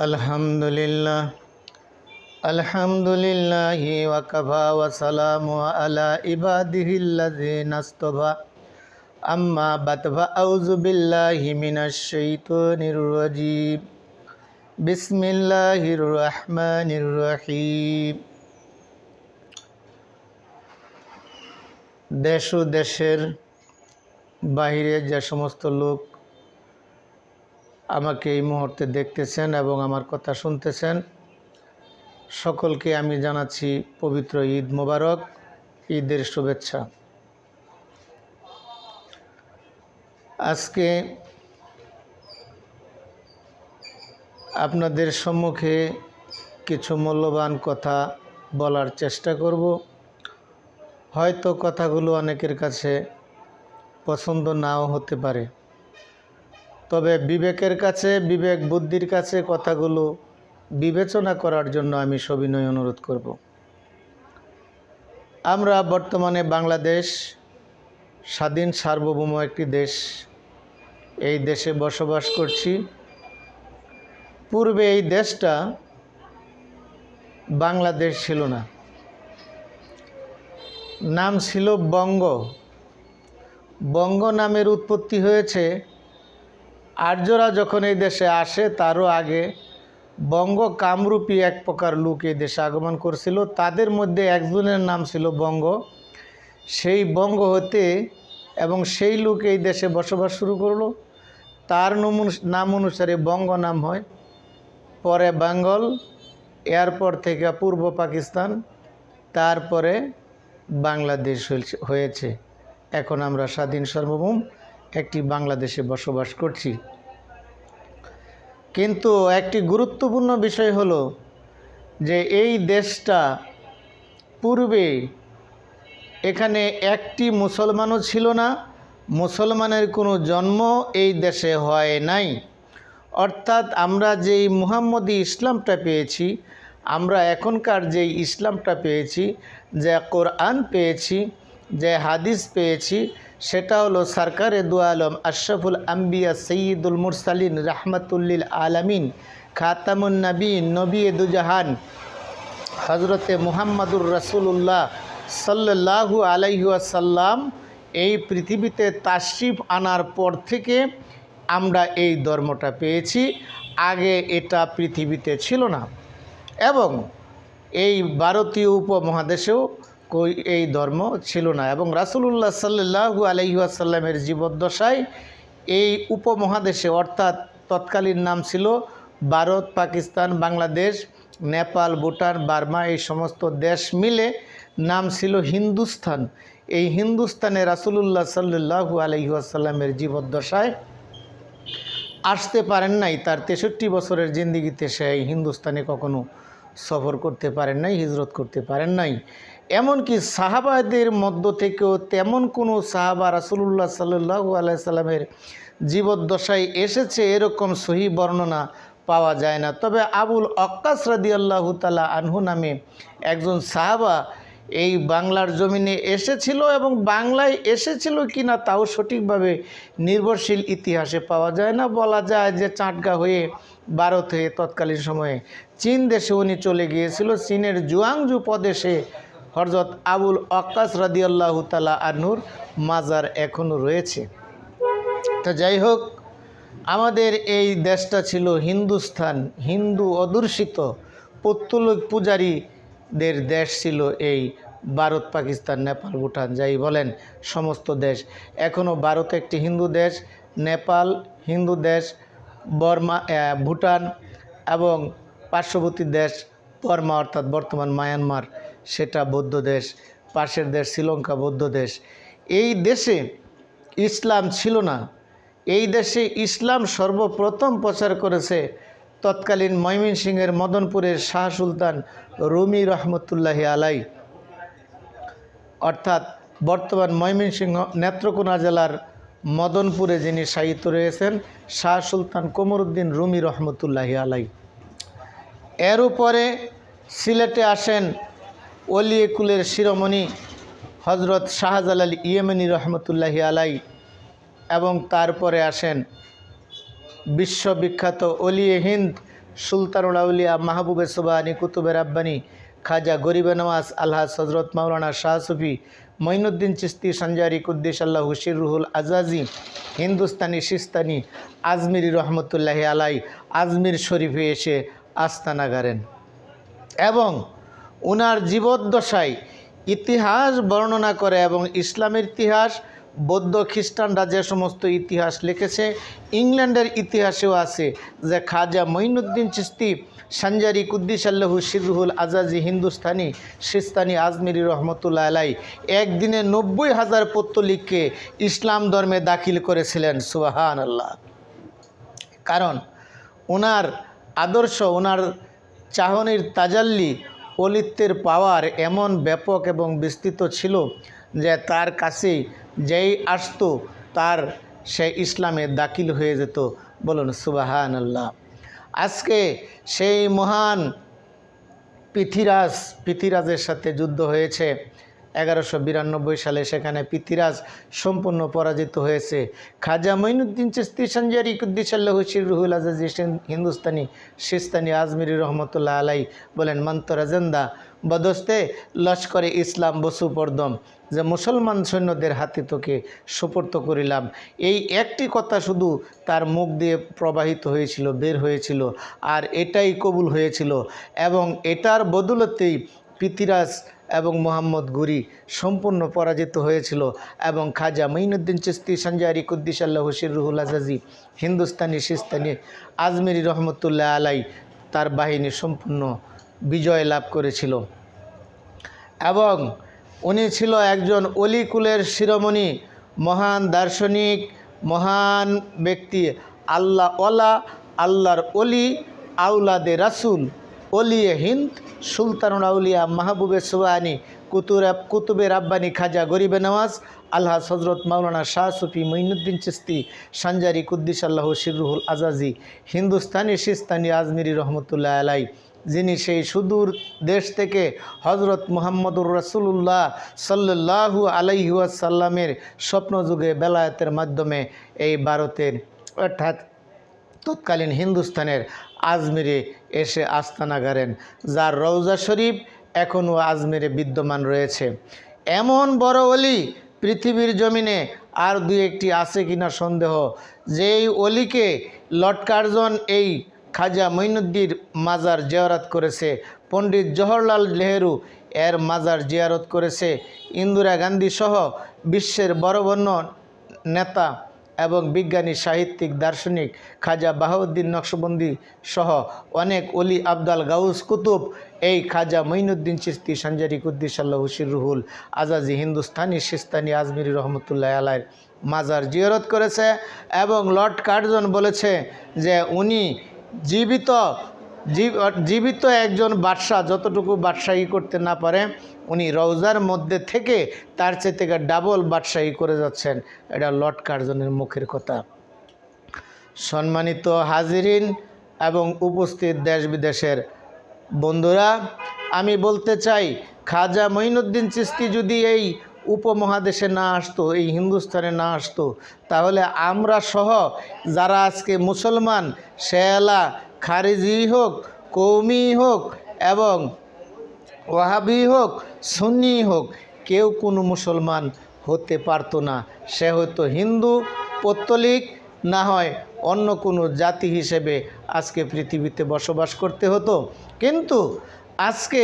الحمد لله الحمد لله وكفى وسلام على عباده الذين اصطفى أما بعد فأعوذ بالله من الشيطان الرجيم بسم الله الرحمن الرحيم দেশ ও দেশের বাইরে যে সমস্ত লোক আমাকে এই মুহূর্তে দেখতেছেন এবং আমার কথা শুনতেছেন। সকলকে আমি জানাচ্ছি পবিত্র ঈদ মোবারক, ঈদের শুভেচ্ছা। আজকে আপনাদের সম্মুখে কিছু মূল্যবান কথা বলার চেষ্টা করব। হয়তো কথাগুলো অনেকের কাছে পছন্দ নাও হতে পারে। তবে বিবেকের কাছে, বিবেক বুদ্ধির কাছে কথাগুলো বিবেচনা করার জন্য আমি সবিনয় অনুরোধ করব। আমরা বর্তমানে বাংলাদেশ স্বাধীন সার্বভৌম একটি দেশ। এই দেশে বসবাস করছি। পূর্বে এই দেশটা বাংলাদেশ ছিল না। নাম ছিল বঙ্গ। বঙ্গ নামের উৎপত্তি হয়েছে আর্যরা যখন এই দেশে আসে, তারও আগে বঙ্গ কামরূপী এক প্রকার লোক এই দেশে আগমন করছিল। তাদের মধ্যে একজনের নাম ছিল বঙ্গ। সেই বঙ্গ হতে এবং সেই লোক এই দেশে বসবাস শুরু করল। তার নমু- অনুসারে বঙ্গ নাম হয় পরে বেঙ্গল, এরপর থেকে পূর্ব পাকিস্তান, তারপরে বাংলাদেশ হয়েছে। এখন আমরা স্বাধীন সার্বভৌম। একটি বাংলাদেশে বসবাস করছি। কিন্তু একটি গুরুত্বপূর্ণ বিষয় হলো যে এই দেশটা পূর্বে এখানে একটি মুসলমানও ছিল না, মুসলমানের কোনো জন্ম এই দেশে হয় নাই। অর্থাৎ আমরা যেই মুহাম্মদী ইসলামটা পেয়েছি, আমরা এখনকার যেই ইসলামটা পেয়েছি, যে কোরআন পেয়েছি, যে হাদিস পেয়েছি সেটা হলো সরকারে দু আলম, আশরফুল আম্বিয়া সঈদুল মুরসালিন, রাহমাতুল্লিল আলামিন, খাতামুন নবীন নবী দুজাহান হজরতে মুহাম্মাদুর রসুল্লাহ সাল্লাহু আলাইসাল্লাম এই পৃথিবীতে তাশরিফ আনার পর থেকে আমরা এই ধর্মটা পেয়েছি। আগে এটা পৃথিবীতে ছিল না। এবং এই ভারতীয় উপমহাদেশেও এই ধর্ম ছিল না। এবং রাসুলুল্লাহ সাল্লাহু আলহিহাসাল্লামের জীবদ্দশায় এই উপমহাদেশে অর্থাৎ তৎকালীন নাম ছিল ভারত, পাকিস্তান, বাংলাদেশ, নেপাল, ভুটান, বার্মা এই সমস্ত দেশ মিলে নাম ছিল হিন্দুস্থান। এই হিন্দুস্তানে রাসুলুল্লাহ সাল্লাহু আলহিহাসাল্লামের জীবদ্দশায় আসতে পারেন নাই। তার তেষট্টি বছরের জিন্দিগিতে সে হিন্দুস্তানে কখনো সফর করতে পারেন নাই, হিজরত করতে পারেন নাই। এমনকি সাহাবাদের মধ্য থেকেও তেমন কোনো সাহাবা রাসুলুল্লাহ সাল্লু আলাইসাল্লামের জীবদ্দশায় এসেছে, এরকম সহি বর্ণনা পাওয়া যায় না। তবে আবুল অক্কাস রাদি আল্লাহ তালা আনহু নামে একজন সাহাবা এই বাংলার জমিনে এসেছিল এবং বাংলায় এসেছিল কি না তাও সঠিকভাবে নির্ভরশীল ইতিহাসে পাওয়া যায় না। বলা যায় যে চাটগা হয়ে ভারত হয়ে তৎকালীন সময়ে চীন দেশে উনি চলে গিয়েছিল। চীনের জুয়াংজু প্রদেশে হরজত আবুল অক্কাস রাদিয়াল্লাহ তালা আনুর মাজার এখনও রয়েছে। তো যাই হোক, আমাদের এই দেশটা ছিল হিন্দুস্থান, হিন্দু অদূষিত পত্তলিক পূজারীদের দেশ ছিল এই ভারত, পাকিস্তান, নেপাল, ভুটান, যাই বলেন সমস্ত দেশ। এখনও ভারত একটি হিন্দু দেশ, নেপাল হিন্দু দেশ, বর্মা ভুটান এবং পার্শ্ববর্তী দেশ বর্মা, অর্থাৎ বর্তমান মায়ানমার। সেটা বৌদ্ধ দেশ, পাশের দেশ শ্রীলঙ্কা বৌদ্ধ দেশ। এই দেশে ইসলাম ছিল না। এই দেশে ইসলাম সর্বপ্রথম প্রচার করেছে তৎকালীন ময়মনসিংহের মদনপুরের শাহ সুলতান রুমি রহমতুল্লাহি আলাই। অর্থাৎ বর্তমান ময়মনসিংহ নেত্রকোনা জেলার মদনপুরে যিনি সাহিত্য রয়েছেন, শাহ সুলতান কোমরুদ্দিন রুমি রহমতুল্লাহি আলাই। এর উপরে সিলেটে আসেন অলিয়েকুলের শিরোমণি হজরত শাহজালাল ইয়েমেনি রহমতুল্লাহি আলাই এবং তারপরে আসেন বিশ্ববিখ্যাত অলিয়ে হিন্দ সুলতানুল আউলিয়া মাহবুবে সুবাহানি কুতুবের আব্বানি খাজা গরিবে নওয়াজ আল্লাহ হজরত মাওলানা শাহ সুফি মঈনুদ্দিন চিস্তি সঞ্জারি কুদ্দিস আল্লাহ রুহুল আজাজি হিন্দুস্তানি সিস্তানি আজমিরি রহমতুল্লাহি আলাই আজমির শরীফে এসে আস্তানা গাড়েন। এবং ওনার জীবদ্দশায় ইতিহাস বর্ণনা করে এবং ইসলামের ইতিহাস, বৌদ্ধ, খ্রিস্টানরা যে সমস্ত ইতিহাস লিখেছে, ইংল্যান্ডের ইতিহাসেও আছে যে খাজা মঈনুদ্দিন চিস্তি, সানজারি কুদ্দিস আল্লাহু শিরুহুল আজাজি হিন্দুস্তানি, সিস্তানি আজমিরি রহমতুল্লাহ আলাই একদিনে নব্বই হাজার পত্তলিককে ইসলাম ধর্মে দাখিল করেছিলেন। সুবাহান আল্লাহ কারণ ওনার আদর্শ ওনার চাহনির তাজাল্লি অলিত্বের পাওয়ার এমন ব্যাপক এবং বিস্তৃত ছিল যে তার কাছে যেই আসত, তার সে ইসলামে দাখিল হয়ে যেত। বলুন সুবাহান আল্লাহ আজকে সেই মহান পৃথিরাজ, পৃথিরাজের সাথে যুদ্ধ হয়েছে। এগারোশো বিরানব্বই সালে সেখানে পৃথিরাজ সম্পূর্ণ পরাজিত হয়েছে। খাজা মঈনুদ্দিন চিস্তি সঞ্জারি হুসির রুহুল আজাজি হিন্দুস্তানি সিস্তানি আজমিরি রহমতুল্লাহ আলাই বলেন মন্তরাজেন্দা বদস্তে লস্করে ইসলাম বসু পর্দম। যে মুসলমান সৈন্যদের হাতে তোকে সুপর্ত করিলাম। এই একটি কথা শুধু তার মুখ দিয়ে প্রবাহিত হয়েছিল, বের হয়েছিল, আর এটাই কবুল হয়েছিল। এবং এটার বদলতেই পৃথিরাজ এবং মোহাম্মদ গুরি সম্পূর্ণ পরাজিত হয়েছিল এবং খাজা মঈনুদ্দিন চিস্তি, সঞ্জারি কুদ্দিস আল্লাহ হুসির রুহুল আজাজি, হিন্দুস্তানি সিস্তানি আজমিরি রহমতুল্লাহ আলাই তার বাহিনী সম্পূর্ণ বিজয় লাভ করেছিল। এবং উনি ছিল একজন অলিকুলের শিরোমণি, মহান দার্শনিক, মহান ব্যক্তি, আল্লাহ ওলা, আল্লাহর অলি আউলাদে রাসুল। অলিয়ে হিন্দ সুলতানুল আউলিয়া মাহবুবে সুবাহানি কুতুর কুতুবে রাব্বানি খাজা গরিবে নওয়াজ আল্লাহ হজরত মাওলানা শাহ সুফি মঈনুদ্দিন চিস্তি সানজারি কুদ্দিস আল্লাহ শিরুহুল আজাজি, হিন্দুস্তানি সিস্তানি আজমিরি রহমতুল্লাহ আলাই যিনি সেই সুদূর দেশ থেকে হজরত মুহাম্মদুর রসুল্লাহ সাল্লাহু আলাইহাসাল্লামের স্বপ্নযুগে বেলায়েতের মাধ্যমে এই ভারতের অর্থাৎ তৎকালীন হিন্দুস্তানের আজমিরে এসে আস্তানা গাড়েন, যার রৌজা শরীফ এখনও আজমিরে বিদ্যমান রয়েছে। এমন বড় অলি পৃথিবীর জমিনে আর দুই একটি আছে কিনা সন্দেহ, যেই অলিকে লর্ড কার্জন এই খাজা মঈনুদ্দির মাজার জিয়ারত করেছে। পণ্ডিত জওহরলাল নেহেরু এর মাজার জিয়ারত করেছে। ইন্দিরা গান্ধী সহ বিশ্বের বড় বড় নেতা এবং বিজ্ঞানী, সাহিত্যিক, দার্শনিক খাজা বাহাউদ্দিন নকশবন্দি সহ অনেক অলি আবদাল গাউস কুতুব এই খাজা মঈনুদ্দিন চিস্তি সঞ্জারি হুসির রুহুল আজাজি, হিন্দুস্তানি সিস্তানি আজমিরি রহমতুল্লাহ আলায় মাজার জিয়রত করেছে এবং লর্ড কার্জন বলেছে যে উনি জীবিত জীবিত একজন বাদশাহ যতটুকু বাদশাহী করতে না পারে, উনি রওজার মধ্যে থেকে তার চেয়ে থেকে ডাবল বাদশাহী করে যাচ্ছেন। এটা লর্ড কার্জনের মুখের কথা। সম্মানিত হাজিরিন এবং উপস্থিত দেশ বিদেশের বন্ধুরা, আমি বলতে চাই, খাজা মঈনুদ্দিন চিস্তি যদি এই উপমহাদেশে না আসতো, এই হিন্দুস্তানে না আসতো, তাহলে আমরা সহ যারা আজকে মুসলমান, শেয়ালা খারিজি হোক কৌমি হোক এবং ওয়াহাবি হোক, সুন্নি হোক, কেউ কোনো মুসলমান হতে পারতো না। সে হয়তো হিন্দু, পত্তলিক না হয় অন্য কোনো জাতি হিসেবে আজকে পৃথিবীতে বসবাস করতে হতো। কিন্তু আজকে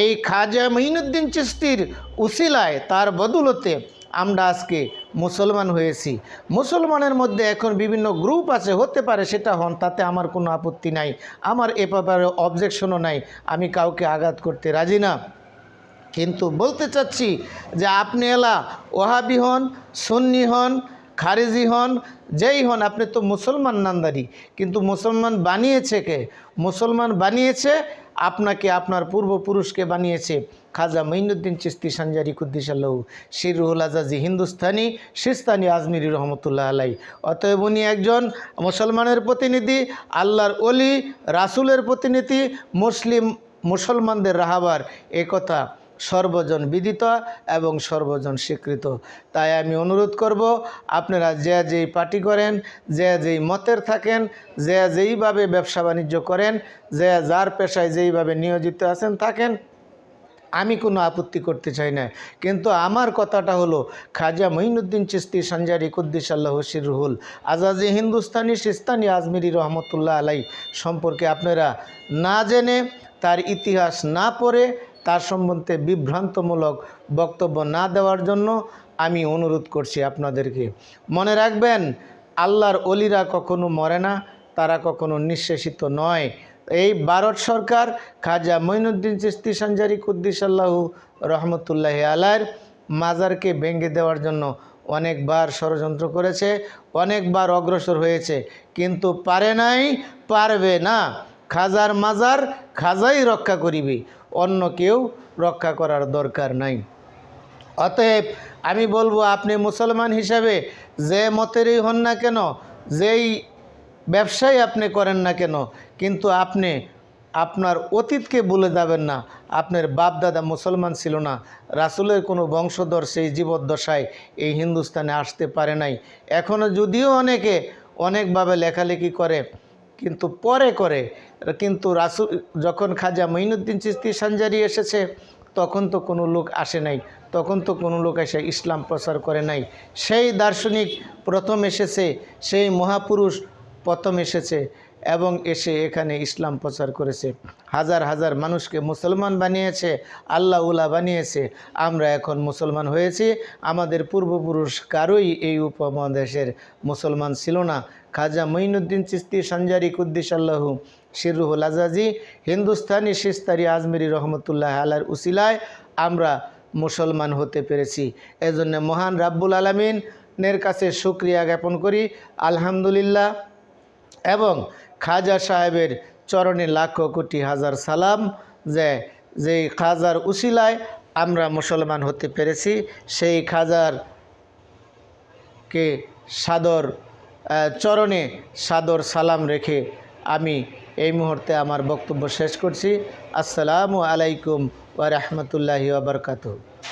এই খাজা মঈনুদ্দিন চিস্তির উসিলায় তার বদলতে আমরা আজকে মুসলমান হয়েছি। মুসলমানের মধ্যে এখন বিভিন্ন গ্রুপ আছে, হতে পারে সেটা হন, তাতে আমার কোনো আপত্তি নাই। আমার এ ব্যাপারে অবজেকশনও নাই। আমি কাউকে আঘাত করতে রাজি না। কিন্তু বলতে চাচ্ছি যে আপনি এলা ওহাবি হন, সন্নি হন খারেজি হন, যেই হন, আপনি তো মুসলমান নামদারি। কিন্তু মুসলমান বানিয়েছে কে? মুসলমান বানিয়েছে, আপনাকে আপনার পূর্বপুরুষকে বানিয়েছে খাজা মঈনুদ্দিন চিস্তি সঞ্জারি কুদ্দিসাল্লাহ, শিরুহুল আজাজি হিন্দুস্তানি, সিস্তানি আজমিরি রহমতুল্লাহ আলাই অতএব উনি একজন মুসলমানের প্রতিনিধি, আল্লাহর অলি রাসুলের প্রতিনিধি, মুসলিম, মুসলমানদের রাহাবার, এ কথা সর্বজন বিদিত এবং সর্বজন স্বীকৃত। তাই আমি অনুরোধ করব, আপনারা যে যেই পার্টি করেন, যে যেই মতের থাকেন, যে যেইভাবে ব্যবসা বাণিজ্য করেন, যে যার পেশায় যেইভাবে নিয়োজিত আছেন থাকেন, আমি কোনো আপত্তি করতে চাই না। কিন্তু আমার কথাটা হলো, খাজা মঈনুদ্দিন চিস্তি, সঞ্জারি কুদ্দিস আল্লাহ রুহুল আজাজি হিন্দুস্তানি সিস্তানি আজমিরি রহমতুল্লাহ আলাই সম্পর্কে আপনারা না জেনে, তার ইতিহাস না পড়ে তার সম্বন্ধে বিভ্রান্তমূলক বক্তব্য না দেওয়ার জন্য আমি অনুরোধ করছি আপনাদেরকে। মনে রাখবেন, আল্লাহর অলিরা কখনো মরে না, তারা কখনো নিঃশেষিত নয়। এই ভারত সরকার খাজা মঈনুদ্দিন চিস্তি, সঞ্জারি কুদ্দিসাল্লাহু রহমতুল্লাহ আলার মাজারকে ভেঙে দেওয়ার জন্য অনেকবার ষড়যন্ত্র করেছে, অনেকবার অগ্রসর হয়েছে, কিন্তু পারে নাই, পারবে না। খাজার মাজার খাজাই রক্ষা করিবে, অন্য কেউ রক্ষা করার দরকার নাই। অতএব আমি বলব, আপনি মুসলমান হিসাবে যে মতেরই হন না কেন, যেই ব্যবসাই আপনি করেন না কেন, কিন্তু আপনি আপনার অতীতকে বলে যাবেন না। আপনার বাপ দাদা মুসলমান ছিল না, রাসুলের কোনো বংশধর সেই জীবদ্দশায় এই হিন্দুস্তানে আসতে পারে নাই। এখনও যদিও অনেকে অনেকভাবে লেখালেখি করে কিন্তু পরে করে, কিন্তু রাসুল, যখন খাজা মঈনুদ্দিন চিস্তি সাঞ্জারি এসেছে, তখন তো কোনো লোক আসে নাই, তখন তো কোনো লোক এসে ইসলাম প্রচার করে নাই। সেই দার্শনিক প্রথম এসেছে, সেই মহাপুরুষ প্রথম এসেছে এবং এসে এখানে ইসলাম প্রচার করেছে। হাজার হাজার মানুষকে মুসলমান বানিয়েছে, আল্লাহ উল্লাহ বানিয়েছে। আমরা এখন মুসলমান হয়েছি, আমাদের পূর্বপুরুষ কারোই এই উপমহাদেশের মুসলমান ছিল না। খাজা মঈনুদ্দিন চিস্তি, সঞ্জারি কুদ্দিস আল্লাহু শিরুহুল আজাজি, হিন্দুস্তানি শিস্তারি আজমিরি রহমতুল্লাহ আলার উসিলায় আমরা মুসলমান হতে পেরেছি। এজন্য মহান রাব্বুল আলমিনের কাছে সুক্রিয়া জ্ঞাপন করি। আলহামদুলিল্লাহ। এবং খাজা সাহেবের চরণে লাখ কোটি হাজার সালাম যে, যেই খাজার উসিলায় আমরা মুসলমান হতে পেরেছি, সেই খাজার কে সাদর চরণে সাদর সালাম রেখে আমি এই মুহূর্তে আমার বক্তব্য শেষ করছি। আসসালামু আলাইকুম ওয়া বারাকাতুহু।